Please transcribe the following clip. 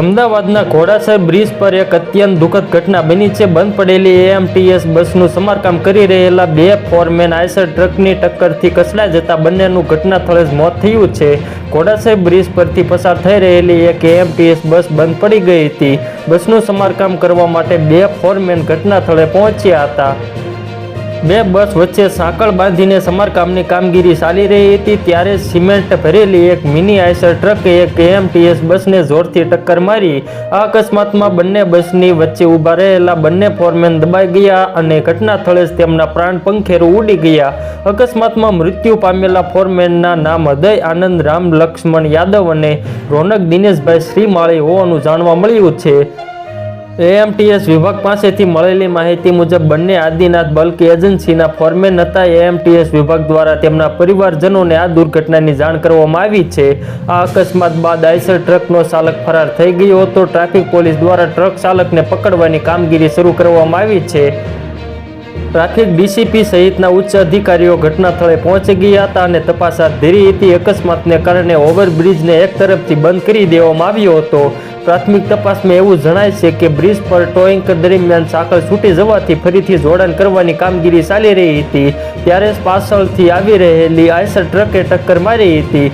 અમદાવાદના ઘોડાસર બ્રિજ પર એક અત્યંત દુઃખદ ઘટના બની છે. બંધ પડેલી એએમટીએસ બસનું સમારકામ કરી રહેલા બે ફોરમેન આઈસર ટ્રકની ટક્કરથી કચડાઈ જતા બંનેનું ઘટના સ્થળે જ મોત થયું છે. ઘોડાસર બ્રિજ પરથી પસાર થઈ રહેલી એક એએમટીએસ બસ બંધ પડી ગઈ હતી. બસનું સમારકામ કરવા માટે બે ફોરમેન ઘટના સ્થળે પહોંચ્યા હતા. બે બસ વચ્ચે સાંકળ બાંધીને સમારકામની કામગીરી ચાલી રહી હતી, ત્યારે સિમેન્ટ ભરેલી એક મિની આઈસર ટ્રકે એક એમટીએસ બસને જોરથી ટક્કર મારી. આ અકસ્માતમાં બંને બસની વચ્ચે ઊભા રહેલા બંને ફોરમેન દબાઈ ગયા અને ઘટના સ્થળે જ તેમના પ્રાણ પંખેરું ઉડી ગયા. અકસ્માતમાં મૃત્યુ પામેલા ફોરમેનના નામ હૃદય આનંદ, રામ, લક્ષ્મણ યાદવ અને રોનક દિનેશભાઈ શ્રીમાળી હોવાનું જાણવા મળ્યું છે. એએમટીએસ વિભાગ પાસેથી મળેલી માહિતી મુજબ બંને આદિનાથ બલ્ક એજન્સીના ફોરમેન હતા. એએમટીએસ વિભાગ દ્વારા તેમના પરિવારજનોને આ દુર્ઘટનાની જાણ કરવામાં આવી છે. આ અકસ્માત બાદ આઈસર ટ્રકનો ચાલક ફરાર થઈ ગયો હતો. ટ્રાફિક પોલીસ દ્વારા ટ્રક ચાલકને પકડવાની કામગીરી શરૂ કરવામાં આવી છે. ટ્રાફિક ડીસીપી સહિતના ઉચ્ચ અધિકારીઓ ઘટના સ્થળે પહોંચી ગયા હતા અને તપાસ હાથ ધરી હતી. અકસ્માતને કારણે ઓવરબ્રિજને એક તરફથી બંધ કરી દેવામાં આવ્યો હતો. પ્રાથમિક તપાસમાં એવું જણાય છે કે બ્રિજ પર ટોઈંગ દરમિયાન સાંકળ છૂટી જવાથી ફરીથી જોડાણ કરવાની કામગીરી ચાલી રહી હતી. ત્યારે પાછળથી આવી રહેલી આઈસર ટ્રકે ટક્કર મારી હતી.